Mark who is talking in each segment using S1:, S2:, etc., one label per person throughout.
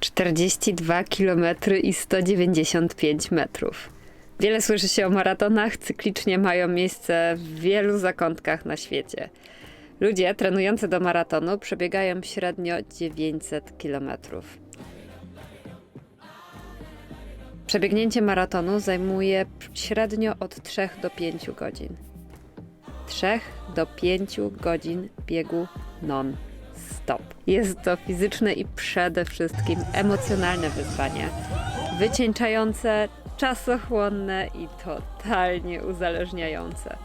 S1: 42 km i 195 metrów. Wiele słyszy się o maratonach, cyklicznie mają miejsce w wielu zakątkach na świecie. Ludzie trenujący do maratonu przebiegają średnio 900 km. Przebiegnięcie maratonu zajmuje średnio od 3 do 5 godzin. 3 do 5 godzin biegu non-stop. Jest to fizyczne i przede wszystkim emocjonalne wyzwanie, wycieńczające, czasochłonne i totalnie uzależniające.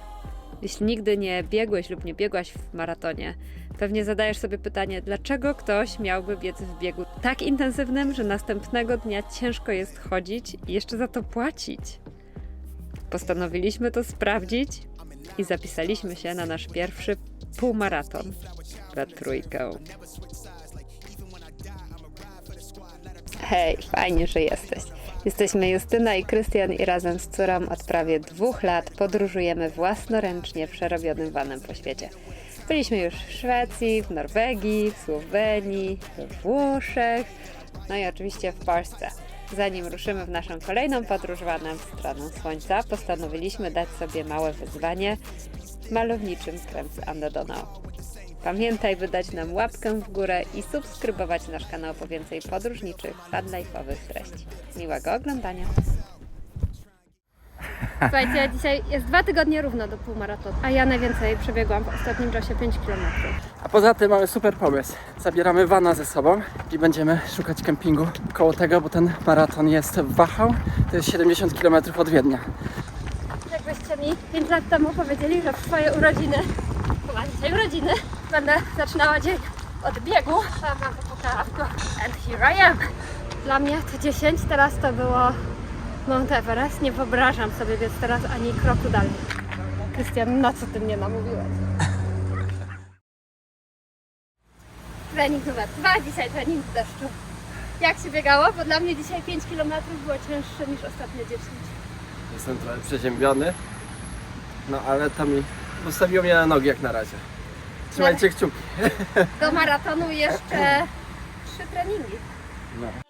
S1: Jeśli nigdy nie biegłeś lub nie biegłaś w maratonie, pewnie zadajesz sobie pytanie, dlaczego ktoś miałby biec w biegu tak intensywnym, że następnego dnia ciężko jest chodzić i jeszcze za to płacić. Postanowiliśmy to sprawdzić i zapisaliśmy się na nasz pierwszy półmaraton we trójkę. Hej, fajnie, że jesteś. Jesteśmy Justyna i Krystian i razem z córą od prawie dwóch lat podróżujemy własnoręcznie przerobionym vanem po świecie. Byliśmy już w Szwecji, w Norwegii, w Słowenii, we Włoszech, no i oczywiście w Polsce. Zanim ruszymy w naszą kolejną podróż vanem w stronę Słońca, postanowiliśmy dać sobie małe wyzwanie malowniczym Krems Andadonał. Pamiętaj, by dać nam łapkę w górę i subskrybować nasz kanał po więcej podróżniczych, fanlife'owych treści. Miłego oglądania!
S2: Słuchajcie, dzisiaj jest dwa tygodnie równo do półmaratonu, a ja najwięcej przebiegłam w ostatnim czasie 5 km.
S3: A poza tym mamy super pomysł. Zabieramy wana ze sobą i będziemy szukać kempingu koło tego, bo ten maraton jest w Wachau. To jest 70 km od Wiednia.
S2: Mi 5 lat temu powiedzieli, że w swoje urodziny, mam dzisiaj urodziny, będę zaczynała dzień od biegu, a mam. And here I am. Dla mnie to 10, teraz to było Mount Everest. Nie wyobrażam sobie biec teraz ani kroku dalej. Krystian, na co ty mnie namówiłeś? Trening numer dwa, dzisiaj trening w deszczu. Jak się biegało? Bo dla mnie dzisiaj 5 km było cięższe niż ostatnie 10.
S3: Jestem trochę przeziębiony, no ale to mi postawiło mnie na nogi jak na razie. Trzymajcie kciuki.
S2: Do maratonu jeszcze trzy treningi.
S3: No.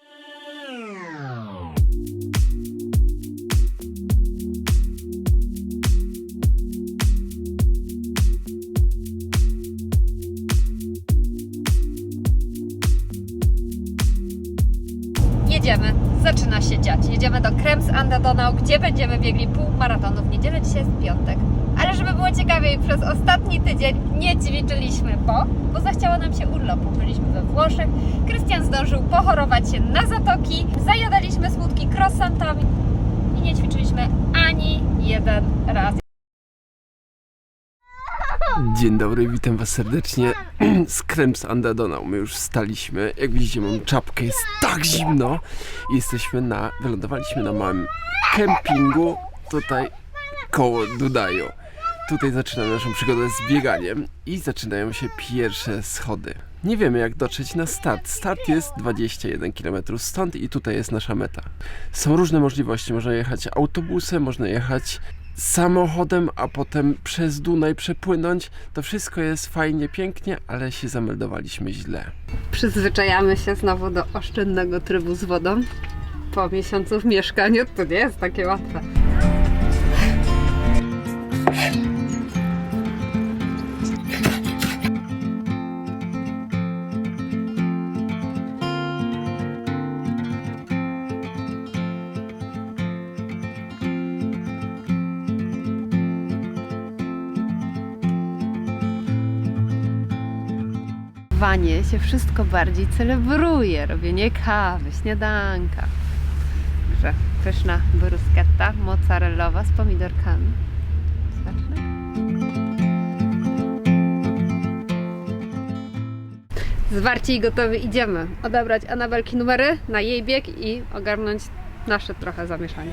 S1: Zaczyna się dziać. Jedziemy do Krems Andadonau, gdzie będziemy biegli pół maratonu w niedzielę, dzisiaj jest piątek. Ale żeby było ciekawiej, przez ostatni tydzień nie ćwiczyliśmy, bo, bo zachciało nam się urlopu. Byliśmy we Włoszech, Krystian zdążył pochorować się na zatoki, zajadaliśmy smutki croissantami i nie ćwiczyliśmy ani jeden raz.
S4: Dzień dobry, witam Was serdecznie z Krems Andadonał. My już wstaliśmy. Jak widzicie, mam czapkę, jest tak zimno. Jesteśmy na, wylądowaliśmy na małym kempingu tutaj koło Dudajo. Tutaj zaczynamy naszą przygodę z bieganiem i zaczynają się pierwsze schody. Nie wiemy jak dotrzeć na start. Start jest 21 km stąd i tutaj jest nasza meta. Są różne możliwości. Można jechać autobusem, można jechać samochodem, a potem przez Dunaj przepłynąć. To wszystko jest fajnie, pięknie, ale się zameldowaliśmy źle.
S1: Przyzwyczajamy się znowu do oszczędnego trybu z wodą. Po miesiącu w mieszkaniu to nie jest takie łatwe. Się wszystko bardziej celebruje. Robienie kawy, śniadanka. Także pyszna bruschetta mozzarellowa z pomidorkami. Smaczne. Zwarci i gotowi idziemy odebrać Anabelki numery na jej bieg i ogarnąć nasze trochę zamieszanie.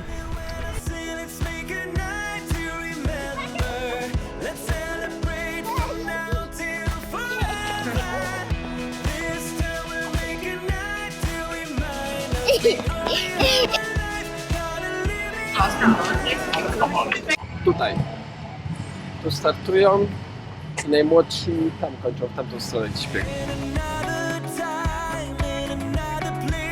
S3: Tutaj. Tu startują i najmłodsi tam kończą w tamtą stronę bieg.
S5: in another time, in another place.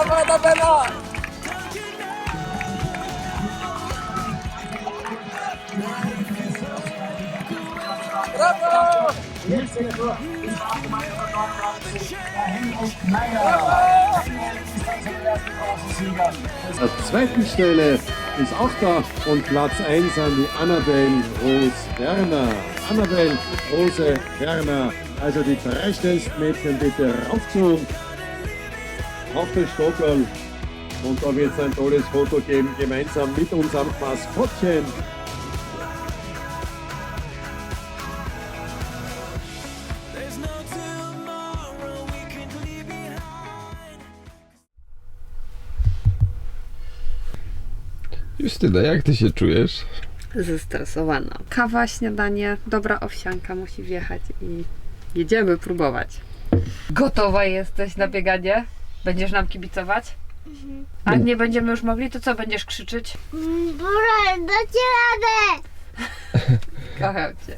S5: Amanda
S3: Bella! Bravo! Auf
S6: der zweiten Stelle ist auch da und Platz 1 an die Annabelle Rose-Werner. Annabelle Rose-Werner, also die drei schnellsten Mädchen bitte raufzuholen. Zu auf den Stockerl. Und da wird es ein tolles Foto geben, gemeinsam mit unserem Maskottchen.
S4: Justyna, jak ty się czujesz?
S7: Zestresowana. Kawa, śniadanie, dobra owsianka musi wjechać i jedziemy próbować. Gotowa jesteś na bieganie? Będziesz nam kibicować? A jak nie będziemy już mogli, to co będziesz krzyczeć?
S2: Bura, dacie radę!
S7: Kocham cię.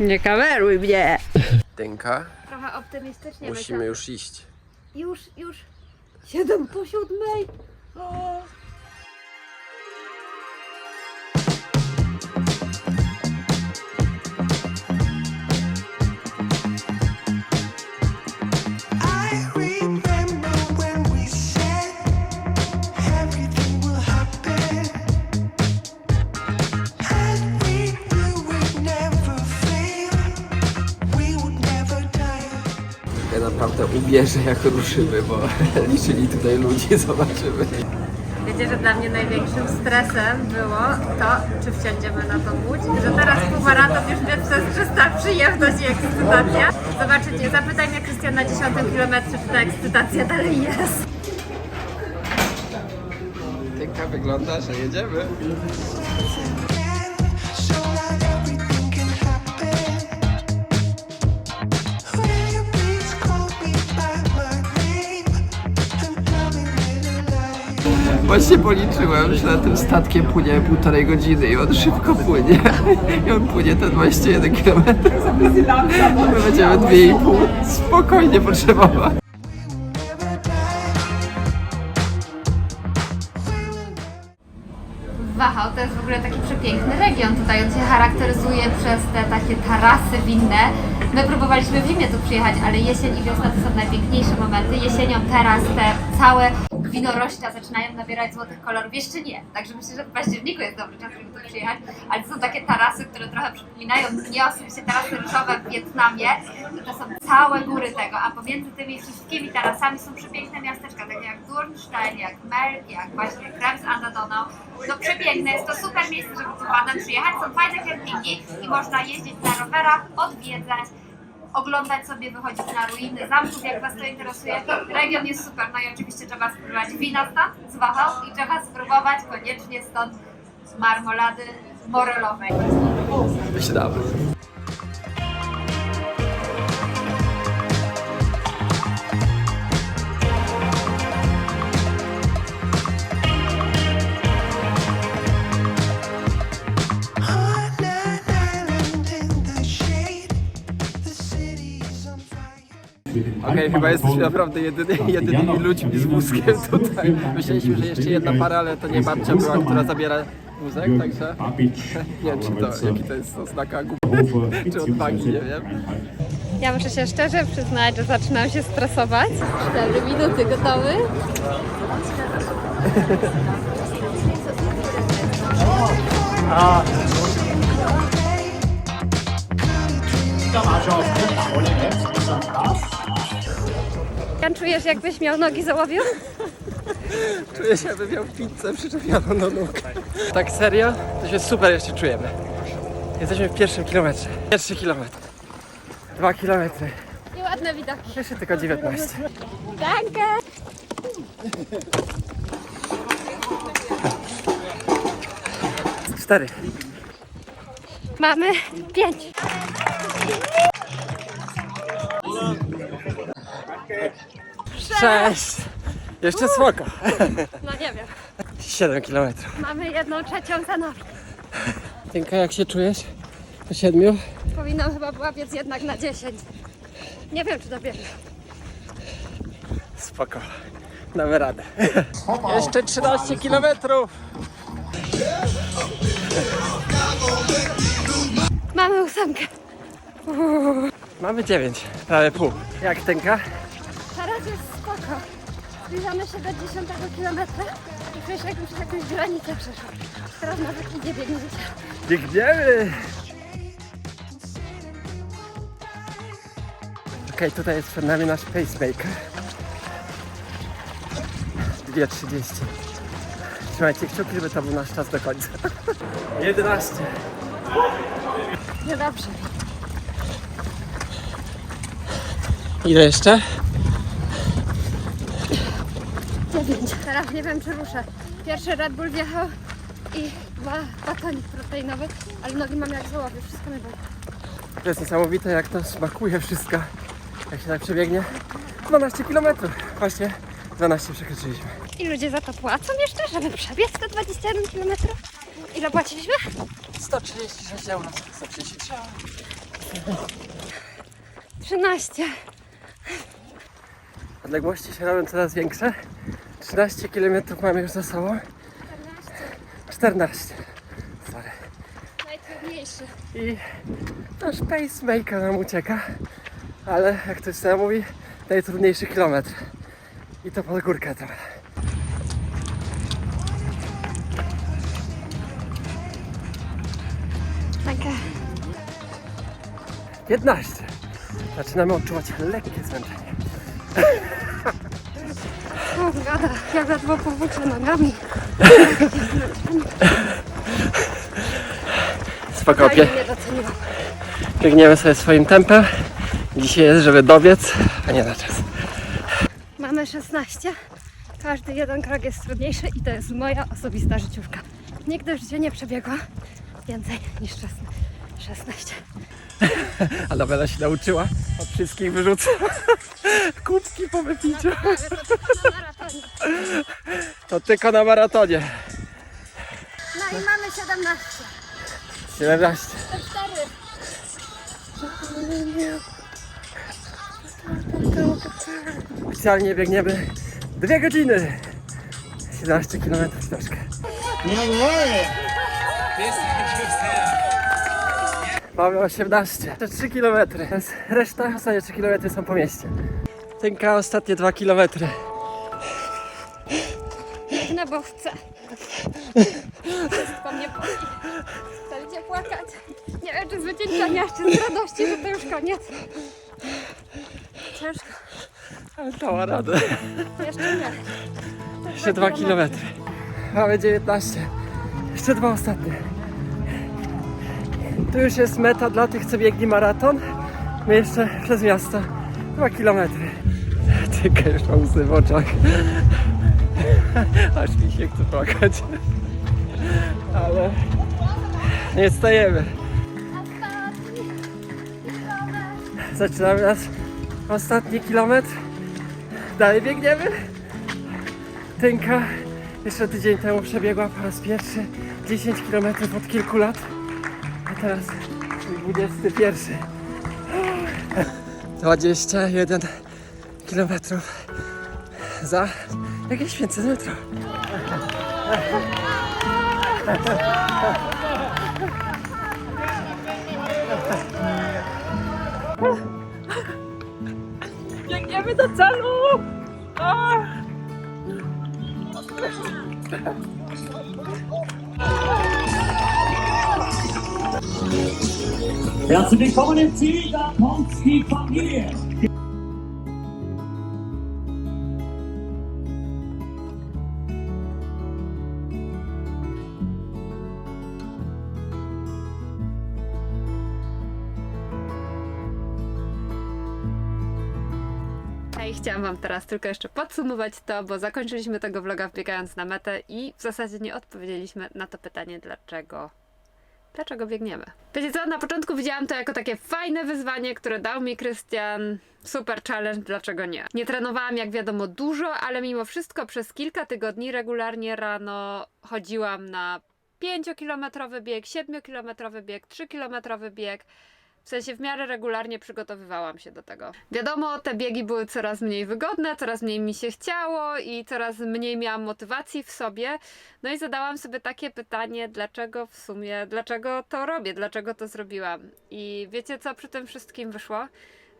S7: Nie kameruj mnie!
S4: Denka,
S1: Trochę optymistycznie
S4: musimy już iść.
S1: Już, już. Siedem po siódmej.
S5: I
S4: Uwierzę, jak ruszymy, bo liczyli tutaj ludzie, zobaczymy.
S1: Wiecie, że dla mnie największym stresem było to, czy wsiądziemy na tą łódź, że teraz półmaraton już mnie przez 300 przyjemność i ekscytacja. Zobaczycie, zapytaj mnie Krystian na 10 kilometrze, czy ta ekscytacja dalej jest.
S4: Denka wygląda, że jedziemy. Właśnie policzyłem, że tym statkiem płynie półtorej godziny i on szybko płynie. I on płynie te 21 km. My będziemy 2,5 spokojnie potrzebować.
S1: Wachał to jest w ogóle taki przepiękny region. Tutaj on się charakteryzuje przez te takie tarasy winne. My próbowaliśmy w zimie tu przyjechać, ale jesień i wiosna to są najpiękniejsze momenty. Jesienią teraz te całe winorośla zaczynają nabierać złotych kolorów. Jeszcze nie, także myślę, że w październiku jest dobry czas, żeby tu przyjechać. Ale to są takie tarasy, które trochę przypominają mnie osobiście tarasy ryżowe w Wietnamie. To są całe góry tego, a pomiędzy tymi wszystkimi tarasami są przepiękne miasteczka, takie jak Durnstein, jak Melk, jak właśnie Krems an der Donau. No przepiękne, jest to super miejsce, żeby tu panem przyjechać. Są fajne kempingi i można jeździć na rowerach, odwiedzać, oglądać sobie, wychodzić na ruiny zamków, jak Was to interesuje. Region jest super, no i oczywiście trzeba spróbować wina stąd, z Wachau i trzeba spróbować koniecznie stąd marmolady morelowej.
S4: Myślamy. Okej, chyba jesteśmy naprawdę jedyny, jedynymi ludźmi z wózkiem tutaj. Myśleliśmy, że jeszcze jedna para, ale to nie babcia była, która zabiera wózek, także nie wiem, czy to, jaki to jest oznaka czy odwagi, nie wiem.
S1: Ja muszę się szczerze przyznać, że zaczynam się stresować. 4 minuty gotowy. Jan, czujesz jakbyś miał nogi załowił?
S3: Czuję się, jakby miał pizzę przyczepioną do nóg. Tak serio? To się super jeszcze czujemy. Jesteśmy w pierwszym kilometrze. Pierwszy kilometr. Dwa kilometry.
S1: I ładne widoki.
S3: Jeszcze tylko 19.
S1: Danke!
S3: Cztery.
S2: Mamy pięć.
S3: Sześć. Jeszcze spoko.
S2: No nie wiem.
S3: Siedem kilometrów.
S2: Mamy jedną trzecią za nami.
S3: Tynka, jak się czujesz? Po siedmiu?
S2: Powinnam chyba była biec jednak na 10. Nie wiem, czy dobierze.
S3: Spoko. Damy radę. Jeszcze 13 kilometrów.
S2: Mamy ósemkę.
S3: Mamy dziewięć, prawie pół. Jak Tynka?
S2: Teraz jest spoko. Zbliżamy się do 10 kilometra i się jakbym przez jakąś granicę przeszła. Teraz nawet idzie biegniecie.
S3: Biegniemy! Okej, tutaj jest przed nami nasz pacemaker. 2.30. Trzymajcie kciuki, żeby to był nasz czas do końca. 11.
S2: Niedobrze.
S3: Ile jeszcze?
S2: 9. Teraz nie wiem, czy ruszę. Pierwszy Red Bull wjechał i dwa batonik proteinowy, ale nogi mam jak załowie, wszystko mi boli.
S3: To jest niesamowite, jak to smakuje wszystko. Jak się tak przebiegnie. 12 km. Właśnie 12 przekroczyliśmy.
S2: I ludzie za to płacą jeszcze, żeby przebiec te 21 km? Ile płaciliśmy?
S3: 136 euro. 133
S2: 13.
S3: Odległości się robią coraz większe. 13 km mamy już za sobą. 14. Sorry.
S2: Najtrudniejszy.
S3: I nasz pacemaker nam ucieka. Ale jak ktoś sam mówi, najtrudniejszy kilometr. I to pod górkę trochę.
S2: Takie.
S3: 15. Zaczynamy odczuwać lekkie zmęczenie.
S2: O, gada, ja ledwo powłóczę nogami.
S3: Spoko, biegniemy sobie swoim tempem. Dzisiaj jest, żeby dobiec, a nie na czas.
S2: Mamy 16. Każdy jeden krok jest trudniejszy i to jest moja osobista życiówka. Nigdy w życiu nie przebiegła więcej niż 16.
S3: A Nowela się nauczyła od wszystkich wyrzuca kubki po wypiciu.
S2: Na maratonie.
S3: To tylko na maratonie.
S2: No i mamy 17.
S3: 17.
S2: To 4.
S3: Oficjalnie biegniemy 2 godziny. 17 km troszkę. Mamy 18. To 3 km. Reszta, ostatnie 3 km są po mieście. Tynka ostatnie 2 km.
S2: No bo chcę. Wszystko mnie boli. Chcecie płakać. Nie wiem, czy z wycieńczenia, czy z radości, że to już koniec. Ciężko.
S3: Ale dała radę.
S2: Jeszcze nie.
S3: Jeszcze 2 km. Mamy 19. Jeszcze dwa ostatnie. Tu już jest meta dla tych, co biegli maraton. My jeszcze przez miasto. 2 km. Tylko już mam łzy w oczach. Aż mi się chce płakać. Ale nie stajemy. Zaczynamy nas ostatni kilometr. Dalej biegniemy. Tynka jeszcze tydzień temu przebiegła po raz pierwszy 10 km od kilku lat, a teraz 21. 21 km za jakieś 500 metrów. Biegniemy do celu!
S8: Herzlich willkommen im Ziel, die Familie.
S1: Chciałam Wam teraz tylko jeszcze podsumować to, bo zakończyliśmy tego vloga wbiegając na metę i w zasadzie nie odpowiedzieliśmy na to pytanie, dlaczego dlaczego biegniemy. Wiecie co, na początku widziałam to jako takie fajne wyzwanie, które dał mi Krystian. Super challenge, dlaczego nie? Nie trenowałam jak wiadomo dużo, ale mimo wszystko przez kilka tygodni regularnie rano chodziłam na 5-kilometrowy bieg, 7-kilometrowy bieg, 3-kilometrowy bieg. W sensie w miarę regularnie przygotowywałam się do tego. Wiadomo, te biegi były coraz mniej wygodne, coraz mniej mi się chciało i coraz mniej miałam motywacji w sobie. No i zadałam sobie takie pytanie, dlaczego w sumie, dlaczego to robię, dlaczego to zrobiłam. I wiecie co przy tym wszystkim wyszło?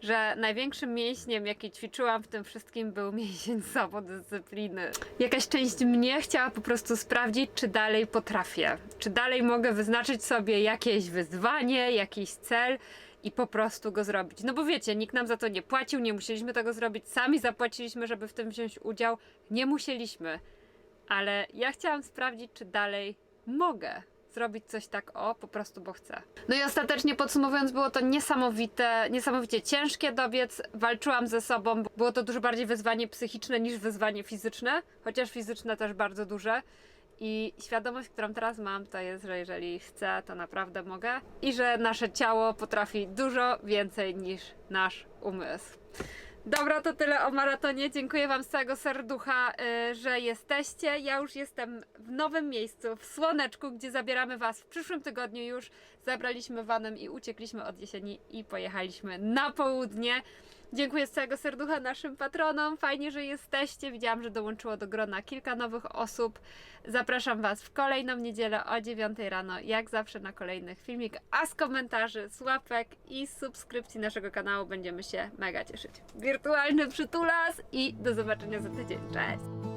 S1: Że największym mięśniem, jaki ćwiczyłam w tym wszystkim, był mięsień samodyscypliny. Jakaś część mnie chciała po prostu sprawdzić, czy dalej potrafię. Czy dalej mogę wyznaczyć sobie jakieś wyzwanie, jakiś cel i po prostu go zrobić. No bo wiecie, nikt nam za to nie płacił, nie musieliśmy tego zrobić, sami zapłaciliśmy, żeby w tym wziąć udział. Nie musieliśmy. Ale ja chciałam sprawdzić, czy dalej mogę zrobić coś tak o, po prostu bo chcę. No i ostatecznie podsumowując, było to niesamowite, niesamowicie ciężkie dobiec. Walczyłam ze sobą, było to dużo bardziej wyzwanie psychiczne niż wyzwanie fizyczne, chociaż fizyczne też bardzo duże. I świadomość, którą teraz mam, to jest, że jeżeli chcę, to naprawdę mogę. I że nasze ciało potrafi dużo więcej niż nasz umysł. Dobra, to tyle o maratonie. Dziękuję Wam z całego serducha, y, że jesteście. Ja już jestem w nowym miejscu, w Słoneczku, gdzie zabieramy Was w przyszłym tygodniu już. Zabraliśmy vanem i uciekliśmy od jesieni i pojechaliśmy na południe. Dziękuję z całego serducha naszym patronom. Fajnie, że jesteście. Widziałam, że dołączyło do grona kilka nowych osób. Zapraszam Was w kolejną niedzielę o 9 rano, jak zawsze na kolejny filmik. A z komentarzy, z łapek i subskrypcji naszego kanału będziemy się mega cieszyć. Wirtualny przytulas i do zobaczenia za tydzień. Cześć!